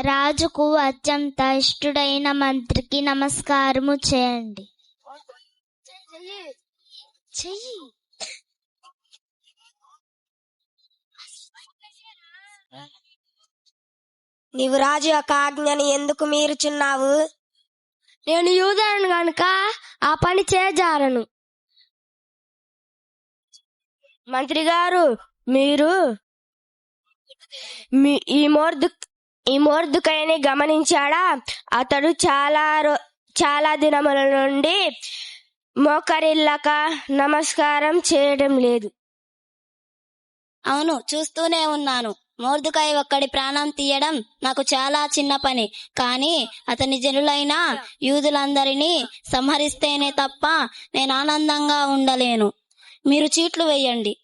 రాజుకు అత్యంత ఇష్టుడైన మంత్రికి నమస్కారము చేయండి. చెయ్యి నీవు రాజు యొక్క ఆజ్ఞని ఎందుకు మీరుచున్నావు? నేను యూదరును గనుక ఆ పని చేజారను. మంత్రి గారు మీరు ఈ మోర్దు ఈ మోర్దుకైని గమనించాడా? అతడు చాలా రో- చాలా దినముల నుండి మోకరిల్లక నమస్కారం చేయడం లేదు. అవును చూస్తూనే ఉన్నాను. మోర్దుకాయ ఒక్కడి ప్రాణం తీయడం నాకు చాలా చిన్న పని. కానీ అతని జనులైన యూదులందరినీ సంహరిస్తేనే తప్ప నేను ఆనందంగా ఉండలేను. మీరు చీట్లు వేయండి.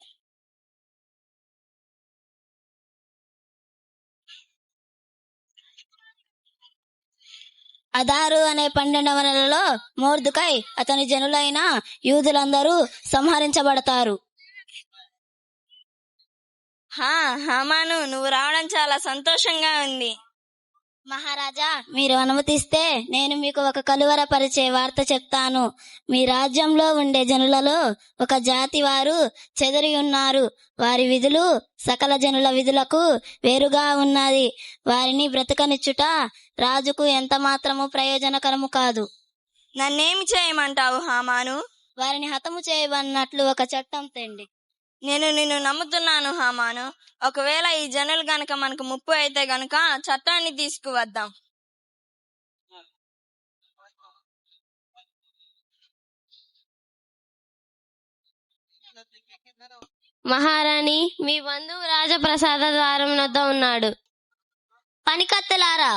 అదారు అనే పన్నెండవ నెలలో మోర్దుకై అతని జనులైన యూదులందరూ సంహరించబడతారు. హా హమాను నువ్వు రావడం చాలా సంతోషంగా ఉంది. మహారాజా మీరు అనుమతిస్తే నేను మీకు ఒక కలువరపరిచే వార్త చెప్తాను. మీ రాజ్యంలో ఉండే జనులలో ఒక జాతి వారు చెదరి ఉన్నారు. వారి విధులు సకల జనుల విధులకు వేరుగా ఉన్నది. వారిని బ్రతకనిచ్చుట రాజుకు ఎంత మాత్రము ప్రయోజనకరము కాదు. నన్నేమి చేయమంటావు హామాను? వారిని హతము చేయబడినట్లు ఒక చట్టం తెండి. నేను నిన్ను నమ్ముతున్నాను హామాను. ఒకవేళ ఈ జనులు గనక మనకు ముప్పు అయితే గనక చట్టాన్ని తీసుకువద్దాం. మహారాణి మీ బంధువు రాజప్రసాద ద్వారం వద్ద ఉన్నాడు. పనికత్తెలారా!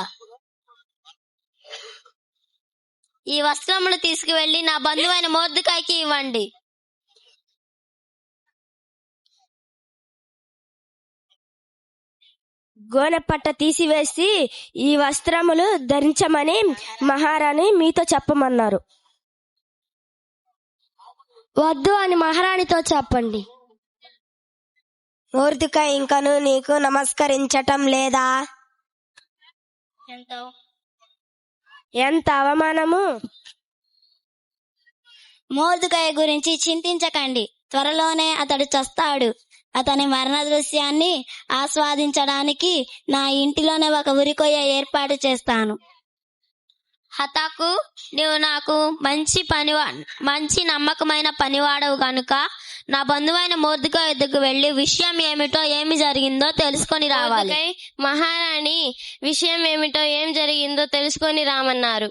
ఈ వస్త్రములు తీసుకువెళ్ళి నా బంధువైన మోర్దుకాయకి ఇవ్వండి. గోనెపట్ట తీసివేసి ఈ వస్త్రములు ధరించమని మహారాణి మీతో చెప్పమన్నారు. వద్దు అని మహారాణితో చెప్పండి. మూర్తిక ఇంకను నీకు నమస్కరించటం లేదా? ఎంతో. ఎంత అవమానము? మోర్దుకాయ గురించి చింతించకండి. త్వరలోనే అతడు చస్తాడు. అతని మరణ దృశ్యాన్ని ఆస్వాదించడానికి నా ఇంటిలోనే ఒక ఉరికొయ్య ఏర్పాటు చేస్తాను. హతాకు నీవు నాకు మంచి పనివా మంచి నమ్మకమైన పనివాడవు గనుక నా బంధువైన మోర్దుగా ఎద్దుకు వెళ్ళి విషయం ఏమిటో ఏమి జరిగిందో తెలుసుకొని రావాలి. మహారాణి విషయం ఏమిటో ఏం జరిగిందో తెలుసుకొని రామన్నారు.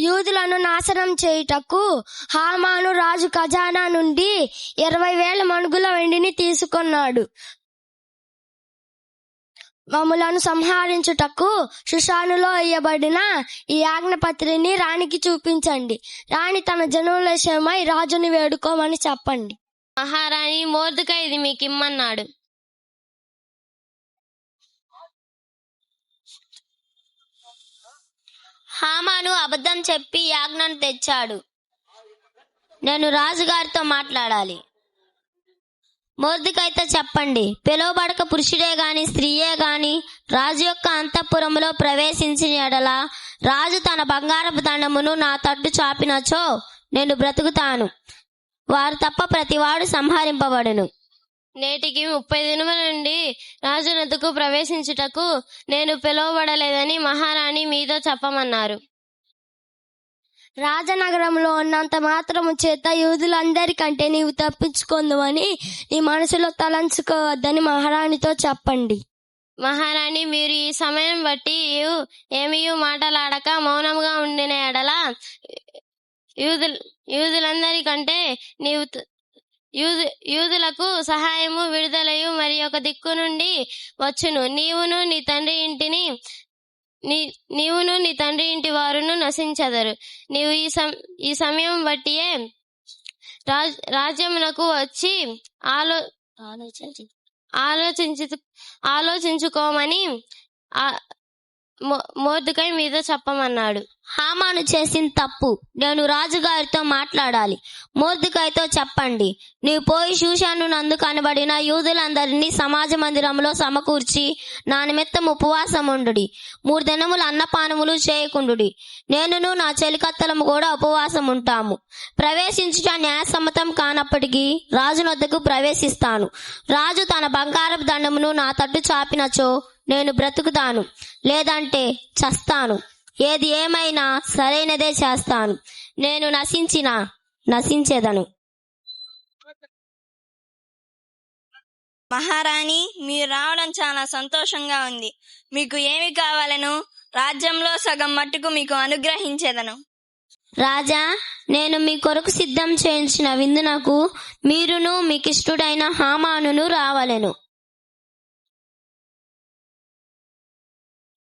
యూదులను నాశనం చేయుటకు హామాను రాజు ఖజానా నుండి ఇరవై వేల మణుగుల వెండిని తీసుకున్నాడు. మమ్ములను సంహరించుటకు సుషానులో ఇయ్యబడిన ఈ ఆజ్ఞపత్రిని రాణికి చూపించండి. రాణి తన జనుల విషయమై రాజుని వేడుకోమని చెప్పండి. మహారాణి మోర్దుక ఇది మీకు ఇమ్మన్నాడు హామాను అబద్ధం చెప్పి యాజ్ఞను తెచ్చాడు. నేను రాజుగారితో మాట్లాడాలి. మోర్దికైతే చెప్పండి. పిలువబడక పురుషుడే గాని స్త్రీయే గాని రాజు యొక్క అంతఃపురంలో ప్రవేశించిన ఎడల రాజు తన బంగారపు దండమును నా తట్టు చాపినచో నేను బ్రతుకుతాను. వారు తప్ప ప్రతివాడు సంహరింపబడును. నేటికి ముప్పై దినముల నుండి రాజునద్దుకు ప్రవేశించుటకు నేను పిలువబడలేదని మహారాణి మీతో చెప్పమన్నారు. రాజనగరంలో ఉన్నంత మాత్రము చేత యూదులందరికంటే నీవు తప్పించుకుందామని నీ మనసులో తలంచుకోవద్దని మహారాణితో చెప్పండి. మహారాణి మీరు ఈ సమయం బట్టి ఏమీ మాటలాడక మౌనముగా ఉండిన ఎడల యూదుల యూదులందరికంటే నీవు యూదులకు సహాయము విడుదలయు మరి ఒక దిక్కు నుండి వచ్చును. నీవును నీ తండ్రి ఇంటిని నీ నీవును నీ తండ్రి ఇంటి వారును నశించదరు. నీవు ఈ సం ఈ సమయం బట్టియే రాజ్ రాజ్యమునకు వచ్చి ఆలో ఆలోచించి ఆలోచించు ఆలోచించుకోమని ఆ- మోర్దుకై మీద చెప్పమన్నాడు. హామాను చేసిన తప్పు నేను రాజుగారితో మాట్లాడాలి. మోర్దుకైతో చెప్పండి. నీవు పోయి శూషాను నందు కనబడిన యూదులందరినీ సమాజ మందిరంలో సమకూర్చి నా నిమిత్తం ఉపవాసం ఉండుడి మూడు దినములు అన్నపానములు చేయకుండుడి. నేనును నా చెలికత్తలము కూడా ఉపవాసం ఉంటాము ప్రవేశించుట న్యాయసమ్మతం కానప్పటికీ రాజునొద్దకు ప్రవేశిస్తాను. రాజు తన బంగారపు దండమును నా తట్టు చాపినచో నేను బ్రతుకుతాను లేదంటే చస్తాను. ఏది ఏమైనా సరైనదే చేస్తాను. నేను నశించిన నశించేదను. మహారాణి మీరు రావడం చాలా సంతోషంగా ఉంది. మీకు ఏమి కావాలను రాజ్యంలో సగం మట్టుకు మీకు అనుగ్రహించేదను. రాజా నేను మీ కొరకు సిద్ధం చేయించిన విందునకు మీరును మీకిష్టుడైన హామానును రావలెను.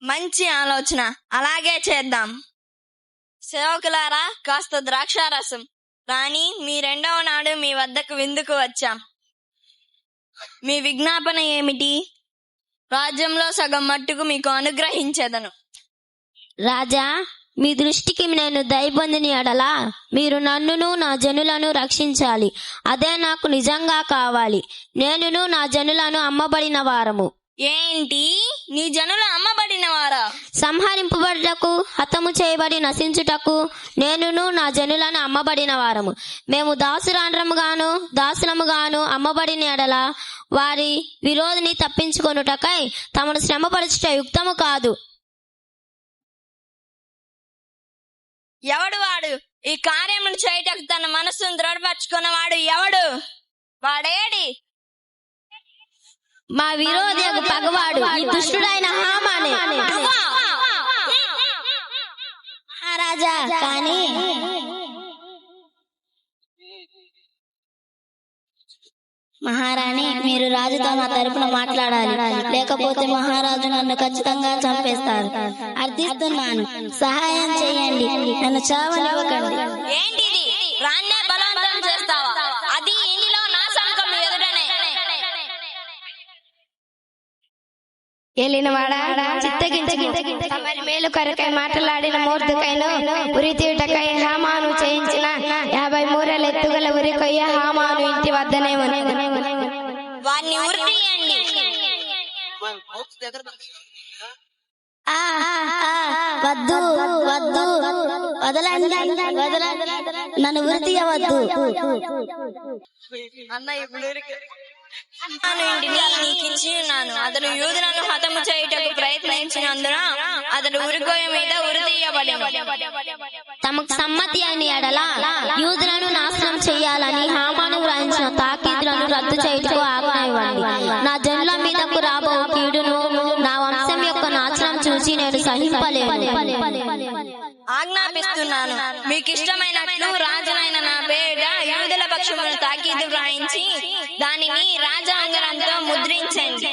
మంచి ఆలోచన. అలాగే చేద్దాం. సేవకులారా కాస్త ద్రాక్షారసం. రాణి మీ రెండవ నాడు మీ వద్దకు విందుకు వచ్చాం. మీ విజ్ఞాపన ఏమిటి? రాజ్యంలో సగం మట్టుకు మీకు అనుగ్రహించేదను. రాజా మీ దృష్టికి నేను దయబొందిని ఎడలా మీరు నన్నును నా జనులను రక్షించాలి. అదే నాకు నిజంగా కావాలి. నేనును నా జనులను అమ్మబడిన వారము. ఏంటి? నీ జనులు అమ్మబడిన వారా సంహరింపబడుటకు హతము చేయబడి నశించుటకు నేనును నా జనులను అమ్మబడిన వారము మేము దాసురాండ్రముగాను దాసులముగాను అమ్మబడిన ఎడల వారి విరోధిని తప్పించుకొనుటకై తమను శ్రమపరచుట యుక్తము కాదు. ఎవడు వాడు? ఈ కార్యమును చేయటకు తన మనస్సును దృఢపరచుకున్నవాడు ఎవడు? వాడేడి? మా విరోధి ఒక పగవాడు ఈ దుష్టుడైన హామానే. మహారాజా కానీ మహారాణి మీరు రాజుతో నా తరపున మాట్లాడాలి. లేకపోతే మహారాజు నన్ను ఖచ్చితంగా చంపేస్తారు. అర్థిస్తున్నాను. సహాయం చేయండి. నన్ను చావనివ్వకండి. ఏంటిది? రాన్నే బలవంతం ఏలినవాడా? చిత్తగించి తమరి మేలు కొరకై మాట్లాడిన మూర్తికైను ఉరి తీయుటకై హామాను చేయించిన యాభై మూరల ఎత్తుగల ఉరి కొయ్య హామాను ఇంటి వద్దనే వారిని వద్దు వద్దు వదలండి వదలండి. నన్ను ఉరి తీయవద్దు. అన్న ఇప్పుడు అతను యూదులను హతము చేయుటకు ప్రయత్నించినందున అతడు ఉరికోయ మీద ఉరి తీయబడెను తమకు సమ్మతి అని ఎడల యూదులను నాశనం చేయాలని హామాను వ్రాయించిన తాకీదులను రద్దు చేయుటకు ఆజ్ఞ ఇవ్వండి నా జనుల మీదకు రాబో కీడును నా వంశం యొక్క నాశనం చూసి నేను సహింపలేను. ఆజ్ఞాపిస్తున్నాను. మీకు ఇష్టమైనట్లు రాజునైన నా పేరిట యూదుల తాకీదు వ్రాయించి దానిని రాజాంగరంతో ముద్రించండి.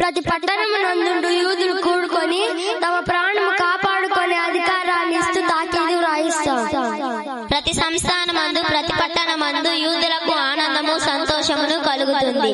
ప్రతి పట్టణము నందుండు యూదులు కూడుకొని తమ ప్రాణము కాపాడుకొని అధికారాన్ని ఇస్తూ తాకీదు రాయిస్తాం ప్రతి సంస్థానమందు ప్రతి పట్టణమందు యూదులకు ఆనందము సంతోషమును కలుగుతుంది.